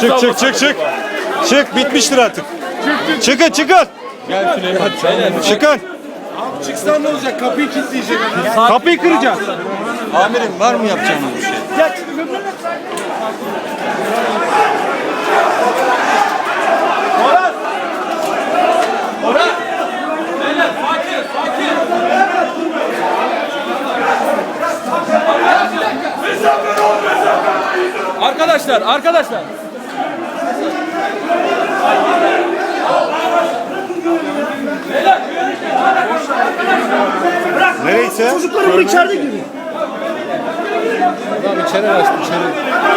Çık çık çık çık. Çık bitmiştir artık. Çıkın çıkın. Gel Süleyman. Çıkın. Çıksan ne olacak? Kapıyı kilitleyecek. Kapıyı kıracağız. Amirim var mı yapacağınız bir şey? Arkadaşlar, arkadaşlar. Nereyse. Çocuklarım içeride gibi. Tamam içeri açtım içeri.